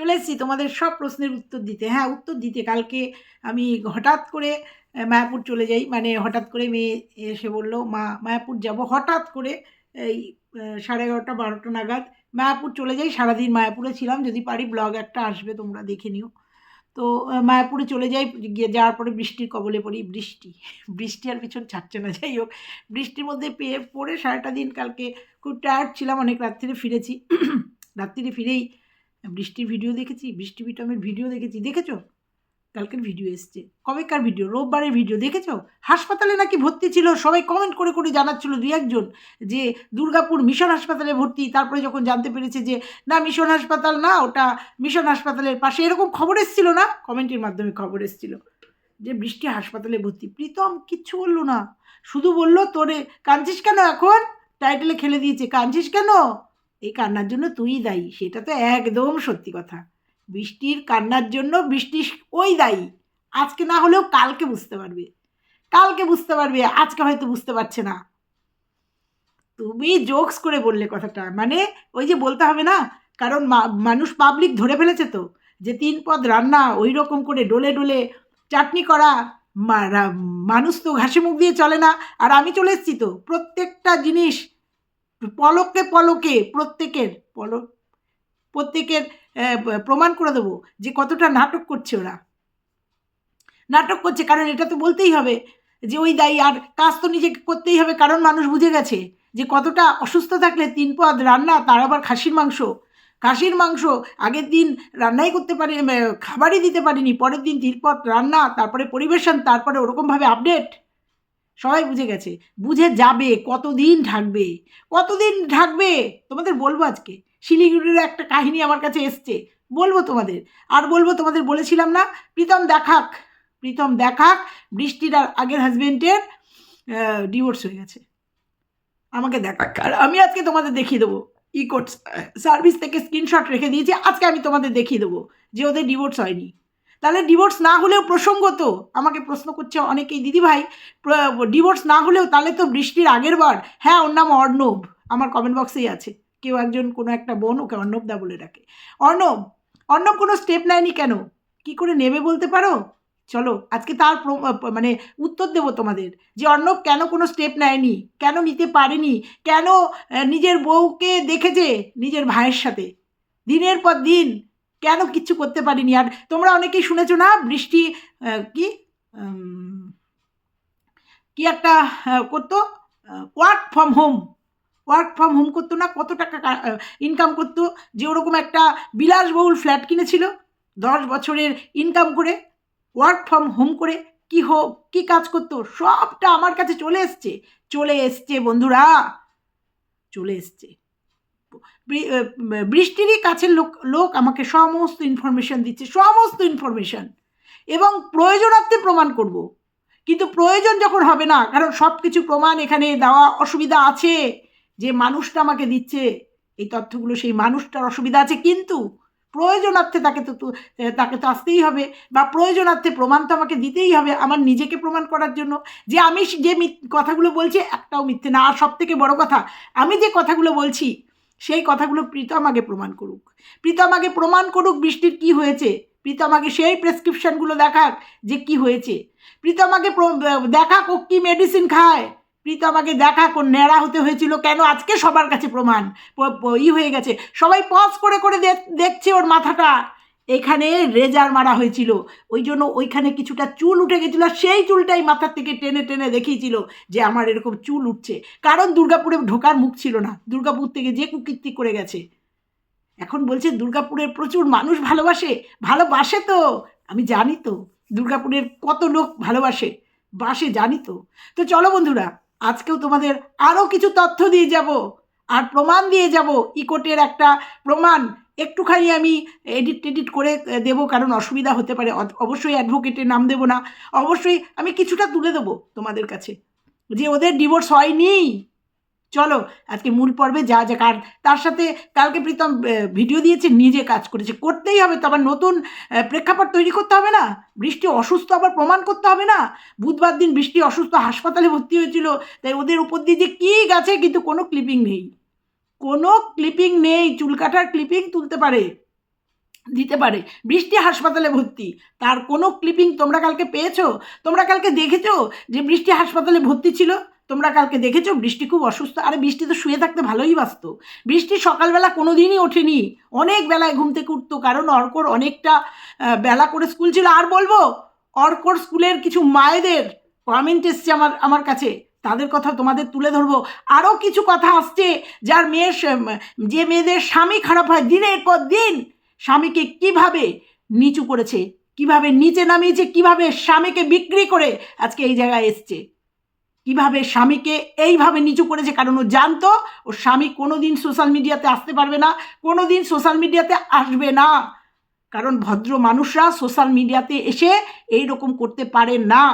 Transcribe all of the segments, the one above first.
চলে এসেছি তোমাদের সব প্রশ্নের উত্তর দিতে। হ্যাঁ উত্তর দিতে। কালকে আমি হঠাৎ করে মায়াপুর চলে যাই। মানে হঠাৎ করে মেয়ে এসে বলল, মা, মায়াপুর যাব। হঠাৎ করে এই সাড়ে এগারোটা, বারোটা নাগাদ মায়াপুর চলে যাই। সারাদিন মায়াপুরে ছিলাম। যদি পারি ব্লগ একটা আসবে, তোমরা দেখে নিও। তো মায়াপুরে চলে যাই। গিয়ে যাওয়ার পরে বৃষ্টির কবলে পড়ি। বৃষ্টি বৃষ্টি আর পিছন ছাড়ছে না। যাই হোক, বৃষ্টির মধ্যে পেয়ে, পড়ে সারাটা দিন কালকে খুব টায়ার্ড ছিলাম। অনেক রাত্রিরে ফিরেছি। রাত্রিরে ফিরেই বৃষ্টির ভিডিও দেখেছি, বৃষ্টি বিটমের ভিডিও দেখেছি, দেখেছ? কালকের ভিডিও এসছে। কবেকার ভিডিও রোববারের ভিডিও দেখেছ? হাসপাতালে নাকি ভর্তি ছিল? সবাই কমেন্ট করে করে জানাচ্ছিল দুই একজন যে দুর্গাপুর মিশন হাসপাতালে ভর্তি। তারপরে যখন জানতে পেরেছে যে, না, মিশন হাসপাতাল না, ওটা মিশন হাসপাতালের পাশে। এরকম খবর এসেছিল না? কমেন্টের মাধ্যমে খবর এসেছিল যে, বৃষ্টি হাসপাতালে ভর্তি। প্রীতম কিচ্ছু বলল না। শুধু বলল, তোরে কাঁদছিস কেন এখন? টাইটেলে খেলে দিয়েছে। কাঁদছিস কেন? এই কান্নার জন্য তুই দায়ী, সেটা তো একদম সত্যি কথা। বৃষ্টির কান্নার জন্য বৃষ্টি ওই দায়ী। আজকে না হলেও কালকে বুঝতে পারবে। কালকে বুঝতে পারবে, আজকে হয়তো বুঝতে পারছে না। তুমি জোকস করে বললে কথাটা মানে ওই যে বলতে হবে না, কারণ মানুষ পাবলিক ধরে ফেলেছে তো, যে তিন পদ রান্না ওই রকম করে ডোলে ডোলে চাটনি করা মানুষ তো ঘাসে মুখ দিয়ে চলে না। আর আমি চলে এসেছি তো, প্রত্যেকটা জিনিস পলকে পলকে প্রত্যেকের পলক প্রত্যেকের প্রমাণ করে দেবো যে কতটা নাটক করছে ওরা। নাটক করছে, কারণ এটা তো বলতেই হবে যে ওই দায়ী, আর কাজ তো নিজেকে করতেই হবে, কারণ মানুষ বুঝে গেছে যে কতটা অসুস্থ থাকলে তিন পদ রান্না, তার আবার খাসির মাংস। খাসির মাংস আগের দিন রান্নাই করতে পারি খাবারই দিতে পারিনি, পরের দিন তিন পদ রান্না, তারপরে পরিবেশন, তারপরে ওরকমভাবে আপডেট। সবাই বুঝে গেছে। বুঝে যাবে, কতদিন ঢাকবে কতদিন ঢাকবে তোমাদের বলব আজকে। শিলিগুড়ির একটা কাহিনী আমার কাছে এসছে। বলব তোমাদের। আর বলব তোমাদের বলেছিলাম না, প্রীতম দেখাক। প্রীতম দেখাক, বৃষ্টির আর আগের হাজবেন্ডের ডিভোর্স হয়ে গেছে। আমাকে দেখাক। আর আমি আজকে তোমাদের দেখিয়ে দেবো। ই কোড সার্ভিস থেকে স্ক্রিনশট রেখে দিয়েছি। আজকে আমি তোমাদের দেখিয়ে দেবো যে ওদের ডিভোর্স হয়নি। তাহলে ডিভোর্স না হলেও প্রসঙ্গত, আমাকে প্রশ্ন করছে অনেকেই, দিদিভাই ডিভোর্স না হলেও তাহলে তো বৃষ্টির আগের বার। হ্যাঁ ওর নাম অর্ণব, আমার কমেন্ট বক্সেই আছে। কেউ একজন কোনো একটা বোন ওকে অর্ণব দা বলে ডাকে। অর্ণব অর্ণব কোনো স্টেপ নেয়নি কেন? কি করে নেবে বলতে পারো? চলো, আজকে তার মানে উত্তর দেবো তোমাদের, যে অর্ণব কেন কোনো স্টেপ নেয়নি? কেন নিতে পারেনি? কেন নিজের বউকে দেখেছে? নিজের ভাইয়ের সাথে। দিনের পর দিন কেন কিচ্ছু করতে পারিনি? আর তোমরা অনেকেই শুনেছো না, বৃষ্টি কি? কি একটা করতো? Work from home work from home করতো না, কত টাকা ইনকাম করতো? যে ওরকম একটা বিলাসবহুল ফ্ল্যাট কিনেছিল, দশ বছরের ইনকাম করে ওয়ার্ক ফ্রম হোম করে, কি হোক কি কাজ করতো? সবটা আমার কাছে চলে এসছে। চলে এসছে, বন্ধুরা! চলে এসছে। বৃষ্টিরই কাছের লোক লোক আমাকে সমস্ত ইনফরমেশন দিচ্ছে, সমস্ত ইনফরমেশন এবং প্রয়োজনার্থে প্রমাণ করব। কিন্তু প্রয়োজন যখন হবে না, কারণ সব কিছু প্রমাণ এখানে দেওয়া অসুবিধা আছে, যে মানুষটা আমাকে দিচ্ছে, এই তথ্যগুলো সেই মানুষটার অসুবিধা আছে, কিন্তু প্রয়োজনার্থে তাকে তো তাকে তো আসতেই হবে, বা প্রয়োজনার্থে প্রমাণ তো আমাকে দিতেই হবে আমার নিজেকে প্রমাণ করার জন্য। যে আমি যে কথাগুলো বলছি একটাও মিথ্যে না। আর সব থেকে বড় কথা, আমি যে কথাগুলো বলছি সেই কথাগুলো প্রীতম আগে প্রমাণ করুক। প্রীতম আগে প্রমাণ করুক বৃষ্টির কি হয়েছে। প্রীতম আগে সেই প্রেসক্রিপশানগুলো দেখাক যে কি হয়েছে। প্রীতম আগে দেখাক ও কী মেডিসিন খায়। প্রীতম আগে দেখাক ও ন্যাড়া হতে হয়েছিল কেন? আজকে সবার কাছে প্রমাণ। ই হয়ে গেছে। সবাই পজ করে করে দেখ- দেখছে ওর মাথাটা। এখানে রেজার মারা হয়েছিল। ওই জন্য ওইখানে কিছুটা চুল উঠে গেছিল, সেই চুলটাই মাথার থেকে টেনে টেনে দেখিয়েছিল যে আমার এরকম চুল উঠছে। কারণ দুর্গাপুরে ঢোকার মুখ ছিল না। দুর্গাপুর থেকে যে কুকীর্তি করে গেছে। এখন বলছে, দুর্গাপুরের প্রচুর মানুষ ভালোবাসে। ভালোবাসে তো। আমি জানি তো, দুর্গাপুরের কত লোক ভালোবাসে। বাসে জানি তো। তো চলো বন্ধুরা, আজকেও তোমাদের আরও কিছু তথ্য দিয়ে যাব। আর প্রমাণ দিয়ে যাব। ইকোটের একটা প্রমাণ। একটুখানি আমি এডিট টেডিট করে দেবো, কারণ অসুবিধা হতে পারে। অবশ্যই অ্যাডভোকেটের নাম দেবো না। অবশ্যই আমি কিছুটা তুলে দেবো তোমাদের কাছে। যে ওদের ডিভোর্স হয়নি। চলো, আজকে মূল পর্বে যা যা, কার, তার সাথে কালকে প্রীতম ভিডিও দিয়েছে, নিজে কাজ করেছে। করতেই হবে তো, আবার নতুন প্রেক্ষাপট তৈরি করতে হবে না? বৃষ্টি অসুস্থ আবার প্রমাণ করতে হবে না? বুধবার দিন বৃষ্টি অসুস্থ হাসপাতালে ভর্তি হয়েছিল। তাই ওদের উপর দিয়ে যে কী গেছে, কিন্তু কোনো ক্লিপিং নেই। কোনো ক্লিপিং নেই, চুল কাটার ক্লিপিং তুলতে পারে, দিতে পারে। বৃষ্টি হাসপাতালে ভর্তি, তার কোনো ক্লিপিং তোমরা কালকে পেয়েছ? তোমরা কালকে দেখেছ যে বৃষ্টি হাসপাতালে ভর্তি ছিল? তোমরা কালকে দেখেছ? বৃষ্টি খুব অসুস্থ। আরে বৃষ্টি তো শুয়ে থাকতে ভালোই বাসত বৃষ্টি সকালবেলা কোনো দিনই ওঠেনি। অনেক বেলায় ঘুম থেকে উঠতো, কারণ অর্কর অনেকটা বেলা করে স্কুল ছিল। আর বলব, অর্কর স্কুলের কিছু মায়েদের কমেন্ট এসছে আমার আমার কাছে। তাদের কথা তোমাদের তুলে ধরবো। আরও কিছু কথা আসছে, যার মেয়ের যে মেয়েদের স্বামী খারাপ হয় দিনের পর দিন, স্বামীকে কীভাবে নিচু করেছে, কীভাবে নিচে নামিয়েছে, কীভাবে স্বামীকে বিক্রি করে আজকে এই জায়গায় এসছে। কীভাবে স্বামীকে এইভাবে নিচু করেছে, কারণ ও জানতো, ওর স্বামী কোনো দিন সোশ্যাল মিডিয়াতে আসতে পারবে না কোনো দিন সোশ্যাল মিডিয়াতে আসবে না। কারণ ভদ্র মানুষরা সোশ্যাল মিডিয়াতে এসে এই রকম করতে পারে না।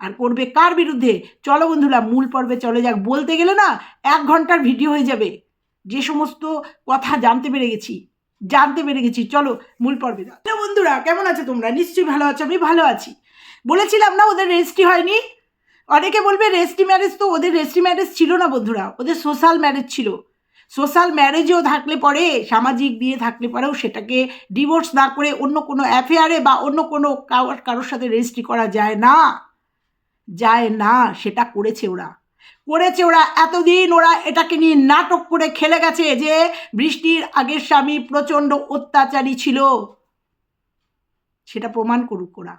আর করবে কার বিরুদ্ধে? চলো বন্ধুরা, মূল পর্বে চলে যাক। বলতে গেলে না, এক ঘণ্টার ভিডিও হয়ে যাবে। যে সমস্ত কথা জানতে পেরে গেছি, জানতে পেরে গেছি। চলো, মূল পর্বে যাও। বন্ধুরা, কেমন আছো তোমরা? নিশ্চয়ই ভালো আছো, আমি ভালো আছি। বলেছিলাম না ওদের রেজিস্ট্রি হয়নি? অনেকে বলবে রেজিস্ট্রি ম্যারেজ তো ওদের রেজিস্ট্রি ম্যারেজ ছিল না বন্ধুরা, ওদের সোশ্যাল ম্যারেজ ছিল। সোশ্যাল ম্যারেজেও থাকলে পরে, সামাজিক বিয়ে থাকলে পরেও সেটাকে ডিভোর্স না করে অন্য কোনো অ্যাফেয়ারে বা অন্য কোনো কারোর সাথে রেজিস্ট্রি করা যায় না। যায় না, সেটা করেছে ওরা। করেছে ওরা, এতদিন ওরা এটাকে নিয়ে নাটক করে খেলে গেছে যে বৃষ্টির আগের স্বামী প্রচণ্ড অত্যাচারী ছিল। সেটা প্রমাণ করুক ওরা।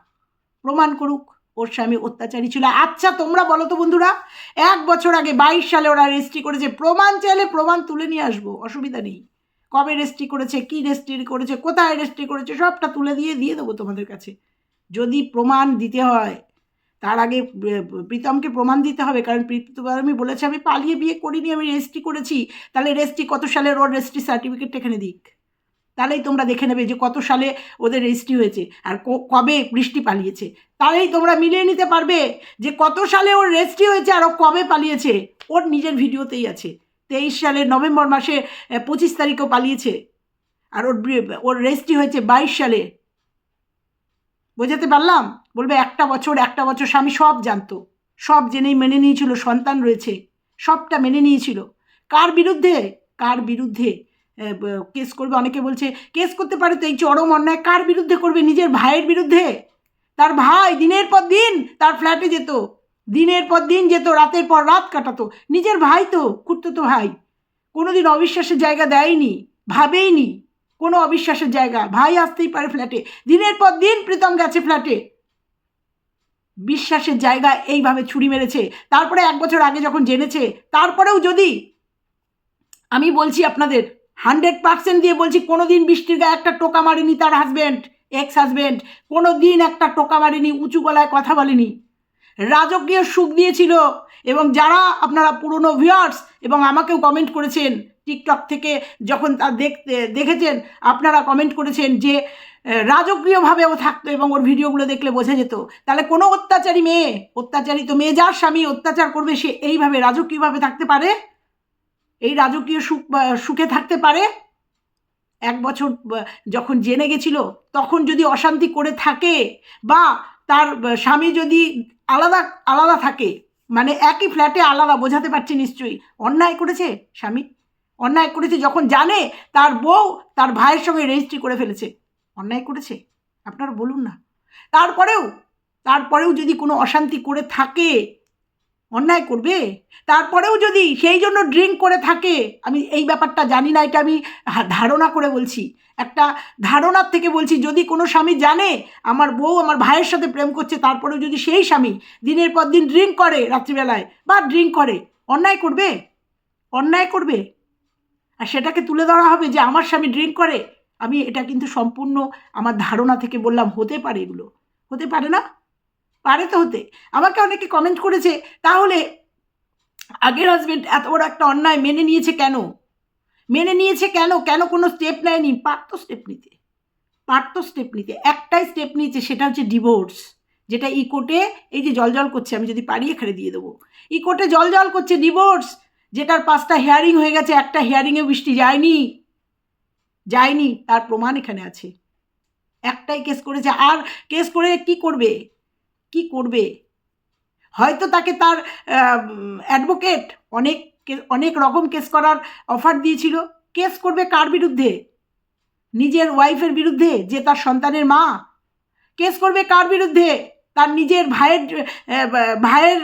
প্রমাণ করুক ওর স্বামী অত্যাচারী ছিল। আচ্ছা তোমরা বলো তো বন্ধুরা, এক বছর আগে বাইশ সালে ওরা রেজিস্ট্রি করেছে। প্রমাণ চাইলে প্রমাণ তুলে নিয়ে আসব, অসুবিধা নেই। কবে রেজিস্ট্রি করেছে, কী রেজিস্ট্রি করেছে, কোথায় রেজিস্ট্রি করেছে, সবটা তুলে দিয়ে দিয়ে দেবো তোমাদের কাছে। যদি প্রমাণ দিতে হয় তার আগে প্রীতমকে প্রমাণ দিতে হবে। কারণ প্রীতম আমি বলেছি, আমি পালিয়ে বিয়ে করিনি, আমি রেজিস্ট্রি করেছি। তাহলে রেজিস্ট্রি কত সালের ওর রেজিস্ট্রি সার্টিফিকেট এখানে দিক? তাহলেই তোমরা দেখে নেবে যে কত সালে ওদের রেজিস্ট্রি হয়েছে আর কবে বৃষ্টি পালিয়েছে। তাহলেই তোমরা মিলিয়ে নিতে পারবে যে কত সালে ওর রেজিস্ট্রি হয়েছে আর ও কবে পালিয়েছে। ওর নিজের ভিডিওতেই আছে। তেইশ সালের নভেম্বর মাসে পঁচিশ তারিখও পালিয়েছে। আর ওর ওর রেজিস্ট্রি হয়েছে বাইশ সালে। বোঝাতে পারলাম? বলবে, একটা বছর একটা বছর। স্বামী সব জানতো। সব জেনেই মেনে নিয়েছিল, সন্তান রয়েছে। সবটা মেনে নিয়েছিল। কার বিরুদ্ধে? কার বিরুদ্ধে? কেস করবে, অনেকে বলছে, কেস করতে পারে তো এই চরম অন্যায়, কার বিরুদ্ধে করবে? নিজের ভাইয়ের বিরুদ্ধে? তার ভাই দিনের পর দিন তার ফ্ল্যাটে যেত। দিনের পর দিন যেত, রাতের পর রাত কাটাতো। নিজের ভাই তো কুটতো তো ভাই। কোনোদিন অবিশ্বাসের জায়গা দেয়নি, ভাবেইনি। কোনো অবিশ্বাসের জায়গা। ভাই আসতেই পারে ফ্ল্যাটে দিনের পর দিন প্রীতম গেছে ফ্ল্যাটে বিশ্বাসের জায়গা এইভাবে ছুরি মেরেছে। তারপরে এক বছর আগে যখন জেনেছে, তারপরেও যদি আমি বলছি আপনাদের হান্ড্রেড পার্সেন্ট দিয়ে বলছি কোনো দিন বৃষ্টির গায়ে একটা টোকা মারেনি তার হাজব্যান্ড এক্স হাজব্যান্ড কোনো দিন একটা টোকা মারেনি, উঁচু গলায় কথা বলেনি। রাজকীয় সুখ দিয়েছিল এবং যারা আপনারা পুরনো ভিউয়ার্স এবং আমাকেও কমেন্ট করেছেন টিকটক থেকে যখন তা দেখতে, দেখেছেন, আপনারা কমেন্ট করেছেন যে আহ, রাজকীয়ভাবে ও থাকতো এবং ওর ভিডিওগুলো দেখলে বোঝা যেত। তাহলে কোনো অত্যাচারী মেয়ে অত্যাচারী তো মেয়ে যার স্বামী অত্যাচার করবে সে এইভাবে রাজকীয়ভাবে থাকতে পারে? এই রাজকীয় সুখ সুখে থাকতে পারে? এক বছর যখন জেনে গেছিল তখন যদি অশান্তি করে থাকে বা তার স্বামী যদি আলাদা আলাদা থাকে মানে একই ফ্ল্যাটে আলাদা বোঝাতে পারছি নিশ্চয়ই। অন্যায় করেছে স্বামী? অন্যায় করেছে যখন জানে তার বউ তার ভাইয়ের সঙ্গে রেজিস্ট্রি করে ফেলেছে। অন্যায় করেছে? আপনারা বলুন না। তারপরেও তারপরেও যদি কোনো অশান্তি করে থাকে, অন্যায় করবে? তারপরেও যদি সেই জন্য ড্রিঙ্ক করে থাকে, আমি এই ব্যাপারটা জানি না এটা আমি ধারণা করে বলছি। একটা ধারণার থেকে বলছি, যদি কোনো স্বামী জানে, আমার বউ আমার ভাইয়ের সাথে প্রেম করছে, তারপরেও যদি সেই স্বামী দিনের পর দিন ড্রিঙ্ক করে রাত্রিবেলায়, বা ড্রিঙ্ক করে, অন্যায় করবে? অন্যায় করবে? আর সেটাকে তুলে ধরা হবে যে আমার স্বামী ড্রিঙ্ক করে আমি এটা কিন্তু সম্পূর্ণ আমার ধারণা থেকে বললাম, হতে পারে এগুলো। হতে পারে না? পারে তো হতে। আমাকে অনেকে কমেন্ট করেছে, তাহলে আগের হাজবেন্ড এত বড় একটা অন্যায় মেনে নিয়েছে কেন? মেনে নিয়েছে কেন? কেন কোনো স্টেপ নেয়নি? পারতো স্টেপ নিতে। পারতো স্টেপ নিতে। একটাই স্টেপ নিয়েছে, সেটা হচ্ছে ডিভোর্স যেটা ই কোর্টে এই যে জল জল করছে, আমি যদি পারি এখানে দিয়ে দেবো। ই কোর্টে জল জল করছে ডিভোর্স যেটার পাঁচটা হেয়ারিং হয়ে গেছে, একটা হিয়ারিংয়ে বৃষ্টি যায়নি। যায়নি, তার প্রমাণ এখানে আছে। একটাই কেস করেছে, আর কেস করে কি করবে? কি করবে? হয়তো তাকে তার অ্যাডভোকেট অনেক অনেক রকম কেস করার অফার দিয়েছিল। কেস করবে কার বিরুদ্ধে? নিজের ওয়াইফের বিরুদ্ধে, যে তার সন্তানের মা? কেস করবে কার বিরুদ্ধে? তার নিজের ভাইয়ের ভাইয়ের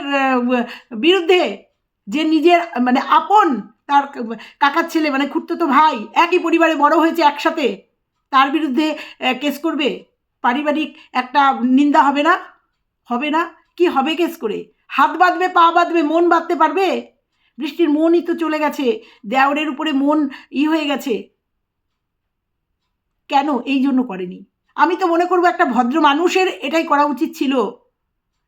বিরুদ্ধে? যে নিজের মানে আপন তার কাকার ছেলে মানে খুঁড়তো ভাই, একই পরিবারে বড় হয়েছে একসাথে। তার বিরুদ্ধে কেস করবে? পারিবারিক একটা নিন্দা হবে না? হবে না? কি হবে কেস করে? হাত বাঁধবে, পা বাঁধবে, মন বাঁধতে পারবে? বৃষ্টির মনই তো চলে গেছে, দেওরের উপরে মন ই হয়ে গেছে। কেন এই জন্য করেনি? আমি তো মনে করব একটা ভদ্র মানুষের এটাই করা উচিত ছিল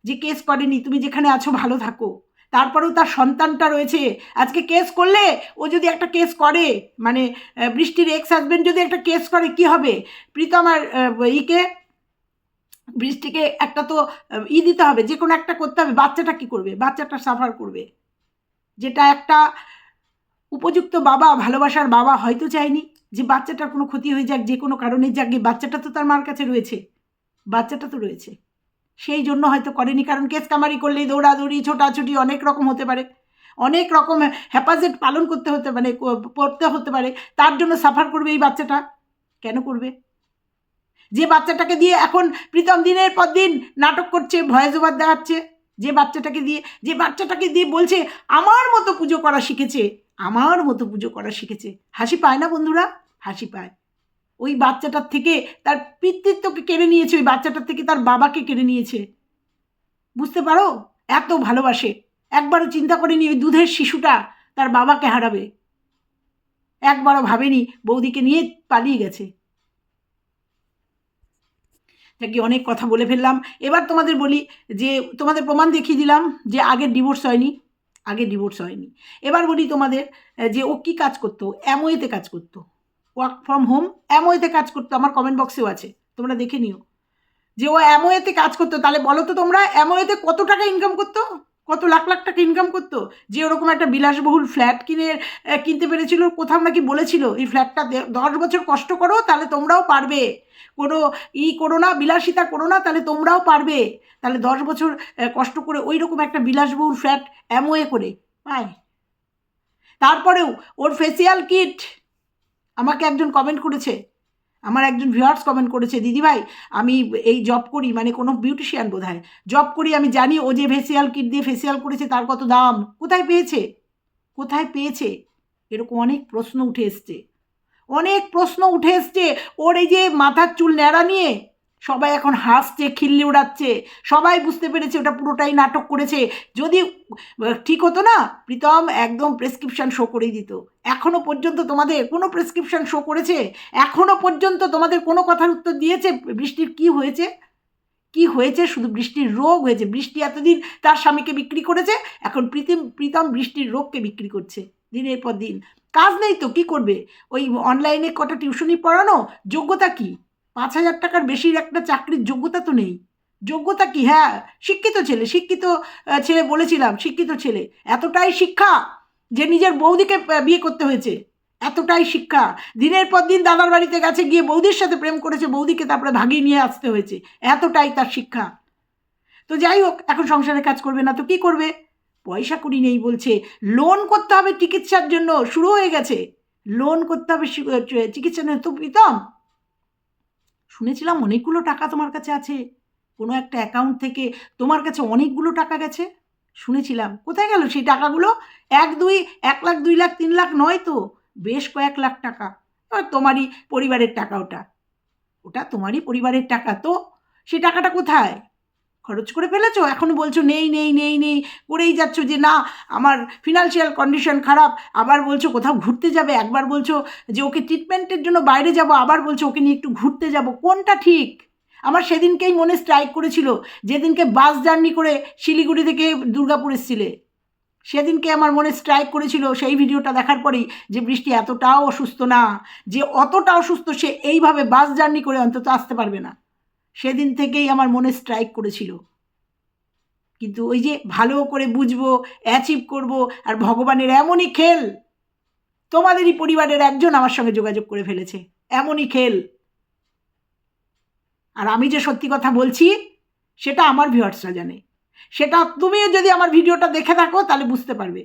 যে, কেস করেনি, তুমি যেখানে আছো ভালো থাকো। তারপরেও তার সন্তানটা রয়েছে। আজকে কেস করলে ও যদি একটা কেস করে মানে বৃষ্টির এক্স হাজবেন্ড যদি একটা কেস করে, কি হবে? প্রীতম আর ইকে, বৃষ্টিকে একটা তো ই দিতে হবে যে কোনো একটা করতে হবে। বাচ্চাটা কি করবে? বাচ্চাটা সাফার করবে। যেটা একটা উপযুক্ত বাবা, ভালোবাসার বাবা হয়তো চায়নি, যে বাচ্চাটার কোনো ক্ষতি হয়ে যাক যে কোনো কারণে যাক বাচ্চাটা তো তার মার কাছে রয়েছে। বাচ্চাটা তো রয়েছে। সেই জন্য হয়তো করেনি, কারণ কেস কামারি করলেই দৌড়াদৌড়ি, ছোটাছুটি অনেক রকম হতে পারে। অনেক রকম হেফাজত পালন করতে হতে মানে পড়তে হতে পারে। তার জন্য সাফার করবে এই বাচ্চাটা। কেন করবে? যে বাচ্চাটাকে দিয়ে এখন প্রীতম দিনের পর দিন নাটক করছে, ভয়েস ওভার দেখাচ্ছে, যে বাচ্চাটাকে দিয়ে, যে বাচ্চাটাকে দিয়ে বলছে, আমার মতো পুজো করা শিখেছে, আমার মতো পুজো করা শিখেছে। হাসি পায় না বন্ধুরা? হাসি পায়। ওই বাচ্চাটার থেকে তার পিতৃত্বকে কেড়ে নিয়েছে, ওই বাচ্চাটার থেকে তার বাবাকে কেড়ে নিয়েছে। বুঝতে পারো? এত ভালোবাসে। একবারও চিন্তা করেনি ওই দুধের শিশুটা তার বাবাকে হারাবে। একবারও ভাবেনি বৌদিকে নিয়ে পালিয়ে গেছে। যাকে অনেক কথা বলে ফেললাম। এবার তোমাদের বলি যে, তোমাদের প্রমাণ দেখিয়ে দিলাম যে আগের ডিভোর্স হয়নি। আগে ডিভোর্স হয়নি। এবার বলি তোমাদের যে ও কী কাজ করতো? অ্যামোয়েতে কাজ করতো। ওয়ার্ক ফ্রম হোম অ্যামোয়েতে কাজ করতো, আমার কমেন্ট বক্সেও আছে, তোমরা দেখে নিও। যে ও অ্যামোয়েতে কাজ করতো, তাহলে বলো তো তোমরা অ্যামোয়েতে কত টাকা ইনকাম করতো? কত লাখ লাখ টাকা ইনকাম করতো? যে ওরকম একটা বিলাসবহুল ফ্ল্যাট কিনে কিনতে পেরেছিল, কোথাও নাকি বলেছিল, এই ফ্ল্যাটটা দশ বছর কষ্ট করো, তাহলে তোমরাও পারবে। কোনো ই করো না, বিলাসিতা করো না, তাহলে তোমরাও পারবে। তাহলে দশ বছর কষ্ট করে ওই রকম একটা বিলাসবহুল ফ্ল্যাট অ্যামোয়ে করে। পায় তারপরেও ওর ফেসিয়াল কিট আমাকে একজন কমেন্ট করেছে। আমার একজন ভিউয়ার্স কমেন্ট করেছে দিদিভাই আমি এই জব করি মানে কোনো বিউটিশিয়ান বোধ হয় জব করি, আমি জানি ও যে ফেসিয়াল কিট দিয়ে ফেসিয়াল করেছে, তার কত দাম। কোথায় পেয়েছে? কোথায় পেয়েছে? এরকম অনেক প্রশ্ন উঠে এসছে। অনেক প্রশ্ন উঠে এসছে। ওর এই যে মাথার চুল ন্যাড়া নিয়ে সবাই এখন হাসছে, খিল্লি উড়াচ্ছে, সবাই বুঝতে পেরেছে ওটা পুরোটাই নাটক করেছে। যদি ঠিক হতো না, প্রীতম একদম প্রেসক্রিপশন শো করেই দিত। এখনও পর্যন্ত তোমাদের কোনো প্রেসক্রিপশন শো করেছে? এখনও পর্যন্ত তোমাদের কোনো কথার উত্তর দিয়েছে? বৃষ্টির কি হয়েছে? কি হয়েছে? শুধু বৃষ্টির রোগ হয়েছে। বৃষ্টি এতদিন তার স্বামীকে বিক্রি করেছে, এখন প্রীতম প্রীতম বৃষ্টির রোগকে বিক্রি করছে, দিনের পর দিন। কাজ নেই তো, কি করবে? ওই অনলাইনে কটা টিউশনি পড়ানো, যোগ্যতা কি? পাঁচ হাজার টাকার বেশির একটা চাকরির যোগ্যতা তো নেই। যোগ্যতা কি? হ্যাঁ শিক্ষিত ছেলে শিক্ষিত ছেলে বলেছিলাম, শিক্ষিত ছেলে। এতটাই শিক্ষা যে নিজের বৌদিকে বিয়ে করতে হয়েছে। এতটাই শিক্ষা। দিনের পর দিন দাদার বাড়িতে গেছে, গিয়ে বৌদির সাথে প্রেম করেছে, বৌদিকে তারপরে ভাগিয়ে নিয়ে আসতে হয়েছে। এতটাই তার শিক্ষা। তো যাই হোক, এখন সংসারে কাজ করবে না তো কি করবে? পয়সা কুড়ি নেই বলছে। লোন করতে হবে চিকিৎসার জন্য, শুরু হয়ে গেছে। লোন করতে হবে জন্য। তো প্রীতম শুনেছিলাম অনেকগুলো টাকা তোমার কাছে আছে। কোনো একটা অ্যাকাউন্ট থেকে তোমার কাছে অনেকগুলো টাকা গেছে। শুনেছিলাম। কোথায় গেল সেই টাকাগুলো? এক দুই, এক লাখ, দুই লাখ, তিন লাখ নয় তো? বেশ কয়েক লাখ টাকা। তোমারই পরিবারের টাকা ওটা। ওটা তোমারই পরিবারের টাকা তো? সেই টাকাটা কোথায়? খরচ করে ফেলেছো? এখনও বলছো, নেই নেই নেই নেই। করেই যাচ্ছ যে, না, আমার ফিনান্সিয়াল কন্ডিশন খারাপ। আবার বলছো, কোথাও ঘুরতে যাবে? একবার বলছো যে, ওকে ট্রিটমেন্টের জন্য বাইরে যাব। আবার বলছো, ওকে নিয়ে একটু ঘুরতে যাব। কোনটা ঠিক? আমার সেদিনকেই মনে স্ট্রাইক করেছিল, যেদিনকে বাস জার্নি করে শিলিগুড়ি থেকে দুর্গাপুর এসছিলে। সেদিনকে আমার মনে স্ট্রাইক করেছিল, সেই ভিডিওটা দেখার পরেই যে, বৃষ্টি এতটাও অসুস্থ না। যে, অতটা অসুস্থ সে এইভাবে বাস জার্নি করে অন্তত আসতে পারবে না। সেদিন থেকেই আমার মনে স্ট্রাইক করেছিল। কিন্তু ওই যে ভালো করে বুঝব অ্যাচিভ করব আর ভগবানের এমনই খেল, তোমাদেরই পরিবারের একজন আমার সঙ্গে যোগাযোগ করে ফেলেছে, এমনই খেল। আর আমি যে সত্যি কথা বলছি, সেটা আমার ভিউয়ার্সরা জানে। সেটা তুমিও যদি আমার ভিডিওটা দেখে থাকো, তাহলে বুঝতে পারবে।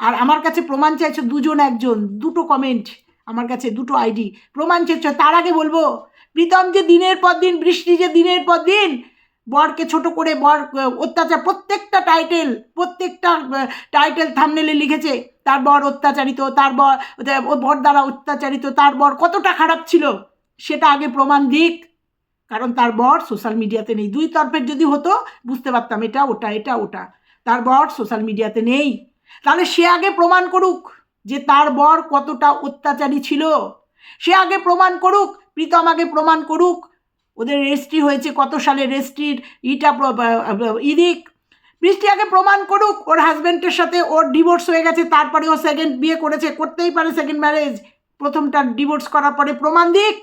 আর আমার কাছে প্রমাণ চাইছো দুজন, একজন, দুটো কমেন্ট আমার কাছে দুটো আইডি প্রমাণ চেয়েছ তার আগে বলব প্রীতম যে দিনের পর দিন, বৃষ্টি যে দিনের পর দিন, বরকে ছোট করে বর, অত্যাচার, প্রত্যেকটা টাইটেল প্রত্যেকটা টাইটেল থামনেলে লিখেছে, তার বর অত্যাচারিত, তার বর, ও বর দ্বারা অত্যাচারিত, তার বর কতটা খারাপ ছিল, সেটা আগে প্রমাণ দিক। কারণ তার বর সোশ্যাল মিডিয়াতে নেই। দুই তরফের যদি হতো, বুঝতে পারতাম এটা, ওটা এটা, ওটা। তার বর সোশ্যাল মিডিয়াতে নেই। তাহলে সে আগে প্রমাণ করুক যে তার বর কতটা অত্যাচারী ছিল। সে আগে প্রমাণ করুক প্রীতম আগে প্রমাণ করুক। ওদের রেজিস্ট্রি হয়েছে কত সালে রেজিস্ট্রির ইটা ইদিক। বৃষ্টি আগে প্রমাণ করুক ওর হাজব্যান্ডের সাথে। ওর ডিভোর্স হয়ে গেছে, তারপরে ও সেকেন্ড বিয়ে করেছে, করতেই পারে সেকেন্ড ম্যারেজ প্রথমটা ডিভোর্স করার পরে প্রমাণ দিক।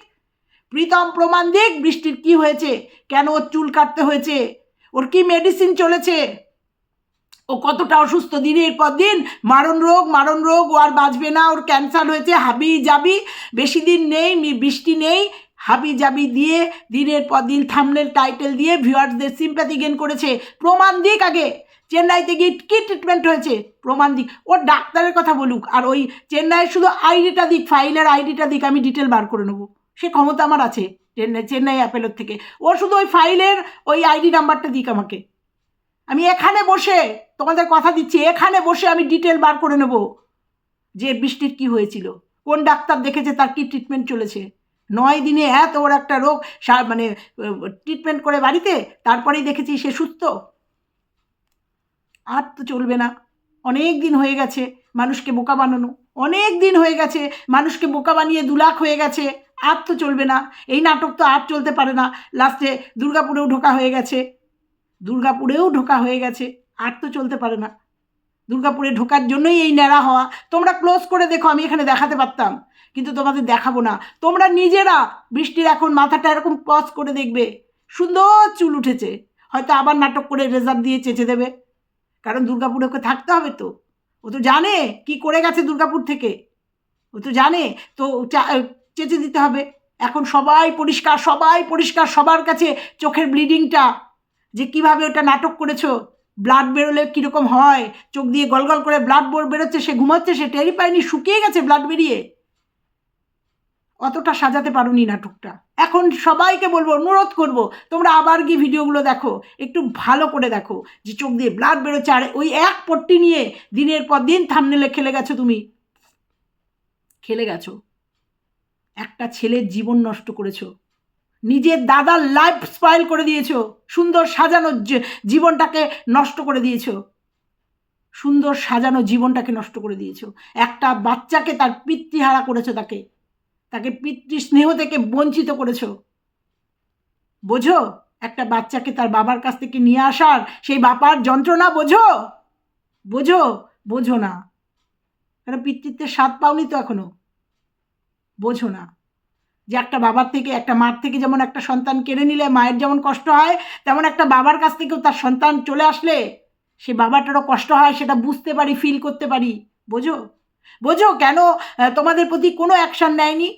প্রীতম, প্রমাণ দিক বৃষ্টির কি হয়েছে, কেন ওর চুল কাটতে হয়েছে, ওর কি মেডিসিন চলেছে। ও কতটা অসুস্থ দিনের পর দিন? মারণ রোগ মারণ রোগ, ও আর বাঁচবে না, ওর ক্যান্সার হয়েছে, হাবি যাবি বেশি দিন নেই বৃষ্টি নেই, হাবি জাবি দিয়ে দিনের পর দিন থামনেল টাইটেল দিয়ে ভিউয়ার্সদের সিম্প্যাথি গেন করেছে। প্রমাণ দিক আগে, চেন্নাইতে গিয়ে কী ট্রিটমেন্ট হয়েছে? প্রমাণ দিক। ও ডাক্তারের কথা বলুক, আর ওই চেন্নাইয়ের শুধু আইডিটা দিক ফাইলের আইডিটা দিক, আমি ডিটেল বার করে নেব। সে ক্ষমতা আমার আছে, চেন্নাই চেন্নাই অ্যাপেলোর থেকে। ও শুধু ওই ফাইলের ওই আইডি নাম্বারটা দিক আমাকে। আমি এখানে বসে তোমাদের কথা দিচ্ছি, এখানে বসে আমি ডিটেল বার করে নেব যে বৃষ্টির কি হয়েছিল। কোন ডাক্তার দেখেছে তার কি ট্রিটমেন্ট চলেছে? নয় দিনে এত ওর একটা রোগ মানে ট্রিটমেন্ট করে বাড়িতে, তারপরেই দেখেছি সে সুস্থ। আর তো চলবে না। অনেক দিন হয়ে গেছে মানুষকে বোকা বানানো। অনেক দিন হয়ে গেছে মানুষকে বোকা বানিয়ে দু লাখ হয়ে গেছে। আর তো চলবে না। এই নাটক তো আর চলতে পারে না। লাস্টে দুর্গাপুরেও ঢোকা হয়ে গেছে। দুর্গাপুরেও ঢোকা হয়ে গেছে। আর তো চলতে পারে না। দুর্গাপুরে ঢোকার জন্যই এই ন্যাড়া হওয়া। তোমরা ক্লোজ করে দেখো, আমি এখানে দেখাতে পারতাম। কিন্তু তোমাদের দেখাবো না। তোমরা নিজেরা বৃষ্টির এখন মাথাটা এরকম পজ করে দেখবে। সুন্দর চুল উঠেছে। হয়তো আবার নাটক করে রেজাল্ট দিয়ে চেঁচে দেবে। কারণ দুর্গাপুরে ওকে থাকতে হবে তো। ও তো জানে কি করে গেছে দুর্গাপুর থেকে। ও তো জানে। তো চেঁচে দিতে হবে। এখন সবাই পরিষ্কার সবাই পরিষ্কার। সবার কাছে চোখের ব্লিডিংটা যে কীভাবে ওটা নাটক করেছ। ব্লাড বেরোলে কীরকম হয়? চোখ দিয়ে গলগল করে ব্লাড বোর বেরোচ্ছে, সে ঘুমাচ্ছে, সে টেরি পায়নি, শুকিয়ে গেছে ব্লাড বেরিয়ে। অতটা সাজাতে পারোনি নাটকটা। এখন সবাইকে বলব, অনুরোধ করব, তোমরা আবার গিয়ে ভিডিওগুলো দেখো, একটু ভালো করে দেখো, যে চোখ দিয়ে ব্লাড বেরোচ্ছে, আর ওই এক পট্টি নিয়ে দিনের পর দিন থামনেলে খেলে গেছো তুমি? খেলে গেছো। একটা ছেলের জীবন নষ্ট করেছ। নিজের দাদার লাইফ স্পয়েল করে দিয়েছ। সুন্দর সাজানো জীবনটাকে নষ্ট করে দিয়েছ। সুন্দর সাজানো জীবনটাকে নষ্ট করে দিয়েছ। একটা বাচ্চাকে তার পিতৃহারা করেছ তাকে। তাকে পিতৃ স্নেহ থেকে বঞ্চিত করেছ। বোঝো? একটা বাচ্চাকে তার বাবার কাছ থেকে নিয়ে আসার সেই বাবার যন্ত্রণা বোঝো? বোঝো? বোঝো না। কারণ পিতৃত্বের স্বাদ পাওনি তো এখনও? বোঝো না। যে একটা বাবার থেকে, একটা মার থেকে যেমন একটা সন্তান কেড়ে নিলে মায়ের যেমন কষ্ট হয়, তেমন একটা বাবার কাছ থেকেও তার সন্তান চলে আসলে সে বাবাটারও কষ্ট হয়, সেটা বুঝতে পারি ফিল করতে পারি। বোঝো? বোঝো? কেন তোমাদের প্রতি কোনো অ্যাকশান নেয়নি?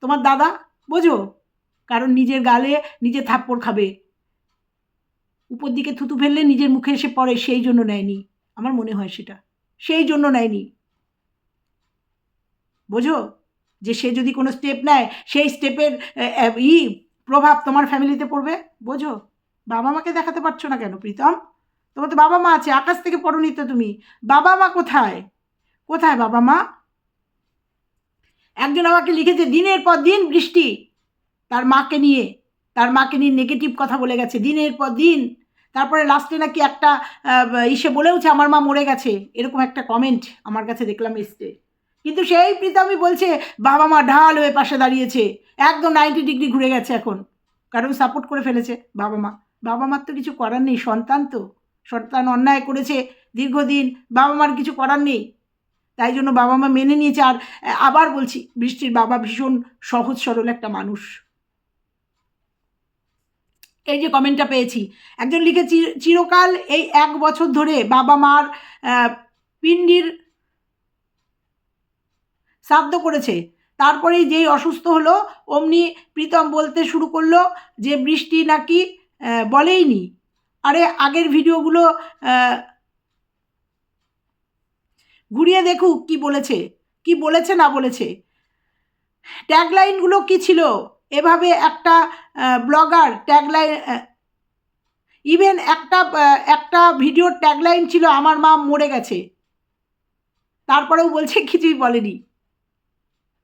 তোমার দাদা? বোঝো? কারণ নিজের গালে নিজে থাপ্পড় খাবে। উপর দিকে থুতু ফেললে নিজের মুখে এসে পড়ে, সেই জন্য নেয়নি। আমার মনে হয় সেটা। সেই জন্য নেয়নি। বোঝো? যে সে যদি কোনো স্টেপ নেয়, সেই স্টেপের ই প্রভাব তোমার ফ্যামিলিতে পড়বে? বোঝো? বাবা মাকে দেখাতে পারছ না কেন, প্রীতম? তোমার তো বাবা মা আছে, আকাশ থেকে পড়নি তো তুমি। বাবা মা কোথায়? কোথায় বাবা মা? একজন আমাকে লিখেছে, দিনের পর দিন বৃষ্টি। তার মাকে নিয়ে, তার মাকে নিয়ে নেগেটিভ কথা বলে গেছে, দিনের পর দিন। তারপরে লাস্টে নাকি একটা ইসে বলেওছে, আমার মা মরে গেছে। এরকম একটা কমেন্ট আমার কাছে দেখলাম এসছে। কিন্তু সেই প্রীতমই বলছে, বাবা মা ঢাল হয়ে পাশে দাঁড়িয়েছে। একদম নাইনটি ডিগ্রি ঘুরে গেছে এখন। কারণ সাপোর্ট করে ফেলেছে বাবা মা। বাবা মার তো কিছু করার নেই, সন্তান তো। সন্তান অন্যায় করেছে দীর্ঘদিন, বাবা মার কিছু করার নেই। তাই জন্য বাবা মা মেনে নিয়েছে। আর আবার বলছি, বৃষ্টির বাবা ভীষণ সহজ সরল একটা মানুষ। এই যে কমেন্টটা পেয়েছি, একজন লিখে "চির- চিরকাল এই এক বছর ধরে বাবা মার পিণ্ডির শ্রাদ্ধ করেছে। তারপরেই যেই অসুস্থ হলো, অমনি প্রীতম বলতে শুরু করল যে, বৃষ্টি নাকি বলেইনি। আরে, আগের ভিডিওগুলো ঘুরিয়ে দেখুক কি বলেছে কি বলেছে না বলেছে। ট্যাগলাইনগুলো কী ছিল? এভাবে একটা ব্লগার ট্যাগলাইন ইভেন একটা একটা ভিডিওর ট্যাগলাইন ছিল, আমার মা মরে গেছে। তারপরেও বলছে, কিছুই বলেনি।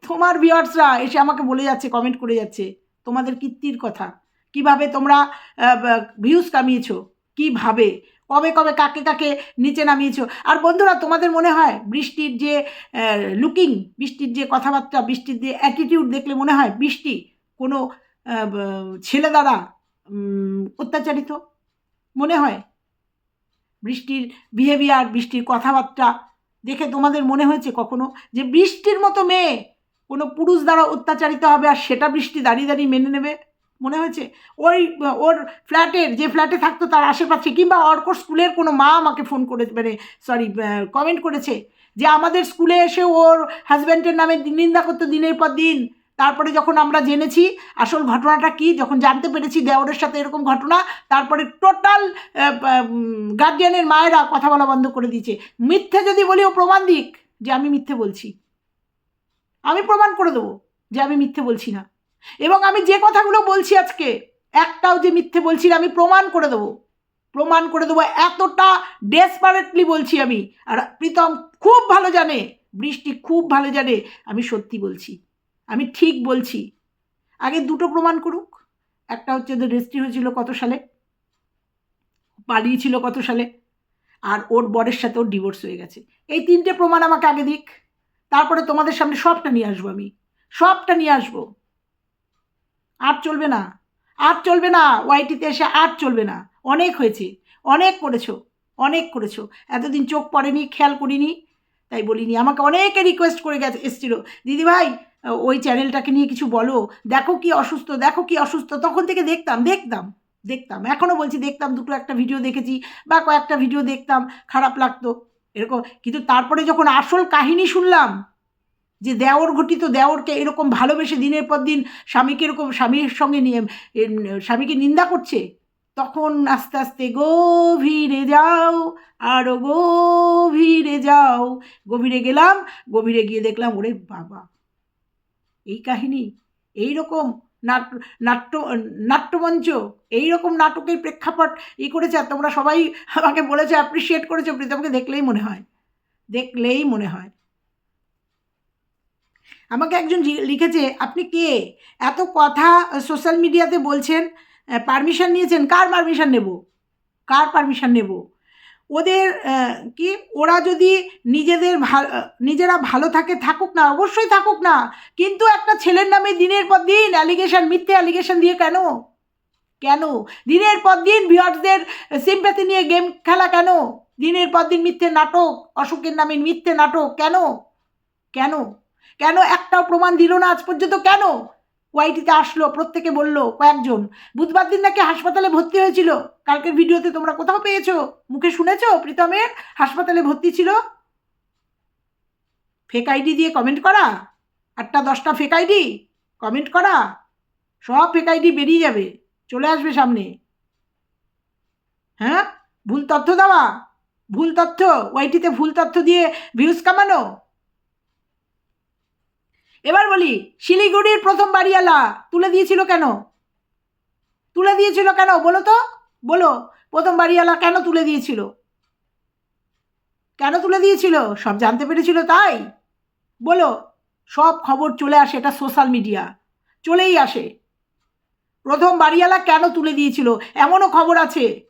তোমার ভিউয়ার্সরা এসে আমাকে বলে যাচ্ছে কমেন্ট করে যাচ্ছে, তোমাদের কীর্তির কথা। কীভাবে তোমরা ভিউজ কামিয়েছো? কীভাবে? কবে কবে, কাকে কাকে নিচে নামিয়েছো? আর বন্ধুরা, তোমাদের মনে হয় বৃষ্টির যে লুকিং বৃষ্টির যে কথাবার্তা, বৃষ্টির যে অ্যাটিটিউড দেখলে মনে হয় বৃষ্টি কোনো ছেলে দ্বারা অত্যাচারিত? মনে হয়? বৃষ্টির বিহেভিয়ার বৃষ্টির কথাবার্তা দেখে তোমাদের মনে হয়েছে কখনো? যে বৃষ্টির মতো মেয়ে কোনো পুরুষ দ্বারা অত্যাচারিত হবে আর সেটা বৃষ্টি দাঁড়িয়ে দাঁড়িয়ে মেনে নেবে? মনে হয়েছে? ওই, ওর ফ্ল্যাটের, যে ফ্ল্যাটে থাকতো তার আশেপাশে কিংবা অর্কর স্কুলের কোনো মা আমাকে ফোন করে মানে সরি কমেন্ট করেছে যে আমাদের স্কুলে এসে ওর হাজব্যান্ডের নামে নিন্দা করতো দিনের পর দিন। তারপরে যখন আমরা জেনেছি আসল ঘটনাটা কি, যখন জানতে পেরেছি দেওরের সাথে এরকম ঘটনা, তারপরে টোটাল গার্জিয়ানের মায়েরা কথা বলা বন্ধ করে দিয়েছে। মিথ্যে যদি বলি ও প্রমাণ দিক যে আমি মিথ্যে বলছি। আমি প্রমাণ করে দেবো যে আমি মিথ্যে বলছি না। এবং আমি যে কথাগুলো বলছি আজকে, একটাও যে মিথ্যে বলছি না, আমি প্রমাণ করে দেবো। প্রমাণ করে দেবো, এতটা ডেসপারেটলি বলছি আমি। আর প্রীতম খুব ভালো জানে, বৃষ্টি খুব ভালো জানে, আমি সত্যি বলছি। আমি ঠিক বলছি। আগে দুটো প্রমাণ করুক। একটা হচ্ছে ওদের রেজিস্ট্রি হয়েছিল কত সালে? পালিয়েছিল কত সালে? আর ওর বরের সাথে ওর ডিভোর্স হয়ে গেছে। এই তিনটে প্রমাণ আমাকে আগে দিক। তারপরে তোমাদের সামনে সবটা নিয়ে আসব আমি। সবটা নিয়ে আসব। আর চলবে না। আর চলবে না। ওয়াইটিতে এসে আর চলবে না। অনেক হয়েছে। অনেক করেছ। অনেক করেছ। এতদিন চোখ পড়েনি, খেয়াল করিনি। তাই বলিনি। আমাকে অনেকে রিকোয়েস্ট করে গেছে, এসেছিল। দিদিভাই ওই চ্যানেলটাকে নিয়ে কিছু বলো। দেখো কি অসুস্থ, দেখো কি অসুস্থ। তখন থেকে দেখতাম দেখতাম দেখতাম। এখনও বলছি, দেখতাম দুটো একটা ভিডিও দেখেছি বা কয়েকটা ভিডিও দেখতাম। খারাপ লাগতো। এরকম, কিন্তু তারপরে যখন আসল কাহিনী শুনলাম, যে দেওর ঘটিত দেওরকে এরকম ভালোবেসে দিনের পর দিন স্বামীকে এরকম স্বামীর সঙ্গে নিয়ে স্বামীকে নিন্দা করছে, তখন আস্তে আস্তে গভীরে যাও আরও গভীরে যাও, গভীরে গেলাম, গভীরে গিয়ে দেখলাম, ওরে বাবা, এই কাহিনী এই রকম নাট, নাট্য, নাট্যমঞ্চ এই রকম নাটকের প্রেক্ষাপট ই করেছে আর তোমরা সবাই আমাকে বলেছে অ্যাপ্রিসিয়েট করেছ প্রীতমকে দেখলেই মনে হয়। দেখলেই মনে হয়। আমাকে একজন লিখেছে, আপনি কে? এত কথা সোশ্যাল মিডিয়াতে বলছেন পারমিশন নিয়েছেন, কার পারমিশন নেব? কার পারমিশন নেব? ওদের কি, ওরা যদি নিজেদের নিজেরা ভালো থাকে, থাকুক না, অবশ্যই থাকুক না, কিন্তু একটা ছেলের নামে দিনের পর দিন অ্যালিগেশন মিথ্যে অ্যালিগেশন দিয়ে কেন? কেন? দিনের পর দিন ভিউয়ার্সদের সিম্প্যাথি নিয়ে গেম খেলা কেন? দিনের পর দিন মিথ্যে নাটক, অশোকের নামে মিথ্যে নাটক, কেন? কেন? কেন একটাও প্রমাণ দিল না আজ পর্যন্ত, কেন? ওয়াইটিতে আসলো, প্রত্যেকে বলল, কয়েকজন, বুধবার দিন নাকি হাসপাতালে ভর্তি হয়েছিল? কালকের ভিডিওতে তোমরা কোথাও পেয়েছ? মুখে শুনেছো? প্রীতমের হাসপাতালে ভর্তি ছিল? ফেক আইডি দিয়ে কমেন্ট করা? আটটা, দশটা ফেক আইডি কমেন্ট করা? সব ফেক আইডি বেরিয়ে যাবে, চলে আসবে সামনে। হ্যাঁ? ভুল তথ্য দেওয়া? ভুল তথ্য? ওয়াইটিতে ভুল তথ্য দিয়ে ভিউজ কামানো? এবার বলি, শিলিগুড়ির প্রথম বাড়িওয়ালা তুলে দিয়েছিল কেন? তুলে দিয়েছিল কেন? বলো তো, বলো, প্রথম বাড়িওয়ালা কেন তুলে দিয়েছিল? কেন তুলে দিয়েছিল? সব জানতে পেরেছিল তাই? বলো, সব খবর চলে আসে, এটা সোশ্যাল মিডিয়া চলেই আসে। প্রথম বাড়িওয়ালা কেন তুলে দিয়েছিল? এমনও খবর আছে,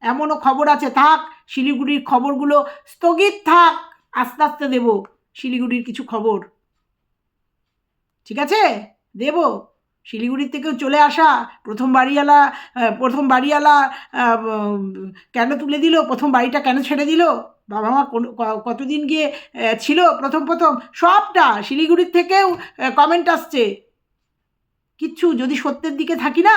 এমনও খবর আছে, থাক, শিলিগুড়ির খবরগুলো স্থগিত থাক, আস্তে আস্তে দেব, শিলিগুড়ির কিছু খবর। ঠিক আছে? দেব। শিলিগুড়ির থেকেও চলে আসা। প্রথম বাড়িওয়ালা প্রথম বাড়িওয়ালা কেন তুলে দিল? প্রথম বাড়িটা কেন ছেড়ে দিল? বাবা মা কতদিন গিয়ে ছিল? প্রথম প্রথম সবটা শিলিগুড়ির থেকেও কমেন্ট আসছে। কিচ্ছু যদি সত্যের দিকে থাকি না,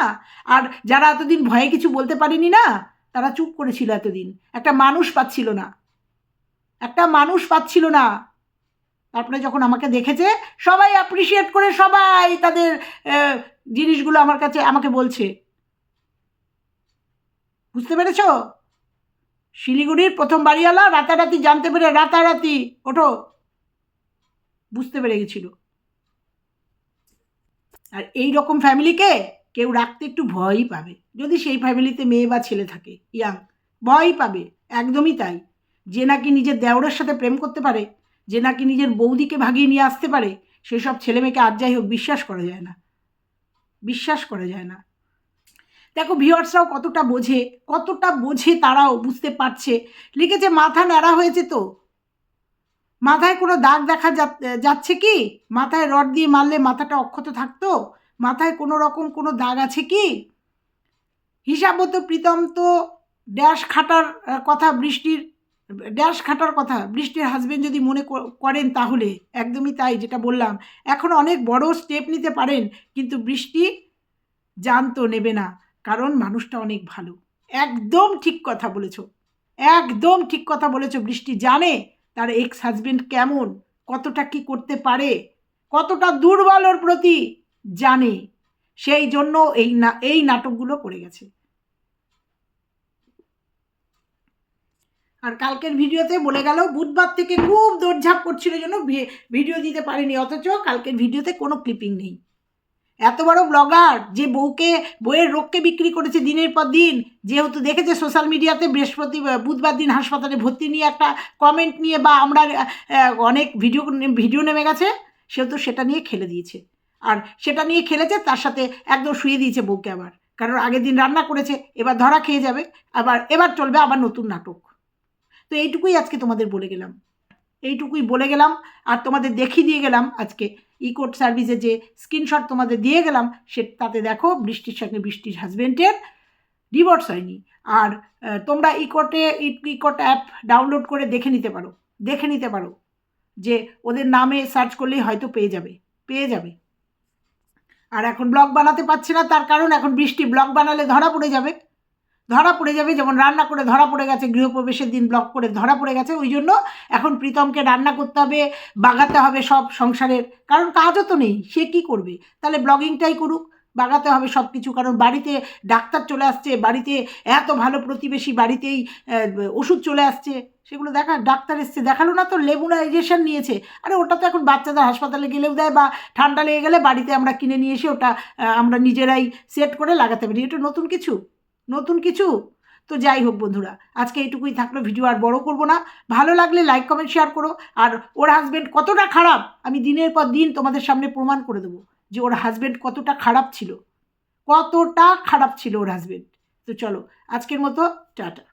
আর যারা এতদিন ভয়ে কিছু বলতে পারেনি না, তারা চুপ করেছিল এতদিন। একটা মানুষ পাচ্ছিল না। একটা মানুষ পাচ্ছিল না। তারপরে যখন আমাকে দেখেছে, সবাই অ্যাপ্রিসিয়েট করে সবাই তাদের জিনিসগুলো আমার কাছে, আমাকে বলছে। বুঝতে পেরেছ? শিলিগুড়ির প্রথম বাড়িওয়ালা রাতারাতি জানতে পেরে রাতারাতি, ওঠো। বুঝতে পেরে গেছিল। আর এই রকম ফ্যামিলিকে কেউ রাখতে একটু ভয়ই পাবে। যদি সেই ফ্যামিলিতে মেয়ে বা ছেলে থাকে ইয়াং ভয়ই পাবে। একদমই তাই। যে নাকি নিজের দেওরের সাথে প্রেম করতে পারে যে নাকি নিজের বৌদিকে ভাগিয়ে নিয়ে আসতে পারে, সেসব ছেলে মেয়েকে আর যাই হোক বিশ্বাস করা যায় না। বিশ্বাস করা যায় না। দেখো ভিওয়ার্সরাও কতটা বোঝে কতটা বোঝে তারাও বুঝতে পারছে। লিখেছে, মাথা ন্যাড়া হয়েছে তো? মাথায় কোনো দাগ দেখা যাচ্ছে কি? মাথায় রড দিয়ে মারলে মাথাটা অক্ষত থাকতো? মাথায় কোনো রকম কোনো দাগ আছে কি? হিসাব মতো প্রীতম তো ড্যাশ খাটার কথা বৃষ্টির ড্যাশ খাটার কথা, বৃষ্টির হাজবেন্ড যদি মনে করেন তাহলে, একদমই তাই যেটা বললাম। এখন অনেক বড় স্টেপ নিতে পারেন, কিন্তু বৃষ্টি জানতো নেবে না, কারণ মানুষটা অনেক ভালো। একদম ঠিক কথা বলেছ। একদম ঠিক কথা বলেছ, বৃষ্টি জানে তার এক্স হাজবেন্ড কেমন, কতটা কি করতে পারে, কতটা দুর্বল ওর প্রতি জানে। সেই জন্য এই না, এই নাটকগুলো করে গেছে। আর কালকের ভিডিওতে বলে গেল, বুধবার থেকে খুব দৌড়ঝাঁপ করছিল জন্য ভিডিও দিতে পারিনি, অথচ কালকের ভিডিওতে কোনো ক্লিপিং নেই। এত বড় ব্লগার যে বউকে বইয়ের রোগকে বিক্রি করেছে দিনের পর দিন, যেহেতু দেখেছে সোশ্যাল মিডিয়াতে বৃহস্পতি, বুধবার দিন হাসপাতালে ভর্তি নিয়ে একটা কমেন্ট নিয়ে বা আমরা অনেক ভিডিও ভিডিও নেমে গেছে, সেহেতু সেটা নিয়ে খেলে দিয়েছে। আর সেটা নিয়ে খেলেছে, তার সাথে একদম শুয়ে দিয়েছে বউকে আবার। কারণ আগের দিন রান্না করেছে, এবার ধরা খেয়ে যাবে, আবার, এবার চলবে আবার নতুন নাটক। তো এইটুকুই আজকে তোমাদের বলে গেলাম। এইটুকুই বলে গেলাম আর তোমাদের দেখিয়ে দিয়ে গেলাম আজকে ইকোট সার্ভিসে যে স্ক্রিনশট তোমাদের দিয়ে গেলাম, সে তাতে দেখো বৃষ্টির সঙ্গে বৃষ্টির হাজবেন্ডের ডিভোর্স হয়নি। আর তোমরা ইকোর্টে ইকোট অ্যাপ ডাউনলোড করে দেখে নিতে পারো, দেখে নিতে পারো যে ওদের নামে সার্চ করলেই হয়তো পেয়ে যাবে পেয়ে যাবে। আর এখন ব্লগ বানাতে পারছে না, তার কারণ এখন বৃষ্টি ব্লগ বানালে ধরা পড়ে যাবে। ধরা পড়ে যাবে, যেমন রান্না করে ধরা পড়ে গেছে, গৃহপ্রবেশের দিন ব্লগ করে ধরা পড়ে গেছে, ওই জন্য এখন প্রীতমকে রান্না করতে হবে, বাগাতে হবে সব সংসারের, কারণ কাজও তো নেই, সে কি করবে? তাহলে ব্লগিংটাই করুক, বাগাতে হবে সব কিছু কারণ বাড়িতে ডাক্তার চলে আসছে, বাড়িতে এত ভালো প্রতিবেশী বাড়িতেই ওষুধ চলে আসছে, সেগুলো দেখা, ডাক্তার এসছে, দেখাল না তো, লেবুনাইজেশন নিয়েছে, আরে ওটা তো এখন বাচ্চাদের হাসপাতালে গেলেও দেয়, বা ঠান্ডা লেগে গেলে বাড়িতে আমরা কিনে নিয়ে এসে ওটা আমরা নিজেরাই সেট করে লাগাতে পারি, এটা নতুন কিছু? নতুন কিছু? তো যাই হোক বন্ধুরা, আজকে এইটুকুই থাকল, ভিডিও আর বড় করব না। ভালো লাগলে লাইক কমেন্ট শেয়ার করো। আর ওর হাজব্যান্ড কতটা খারাপ, আমি দিনের পর দিন তোমাদের সামনে প্রমাণ করে দেবো যে ওর হাজব্যান্ড কতটা খারাপ ছিল। কতটা খারাপ ছিল ওর হাজব্যান্ড তো চলো, আজকের মতো, টাটা।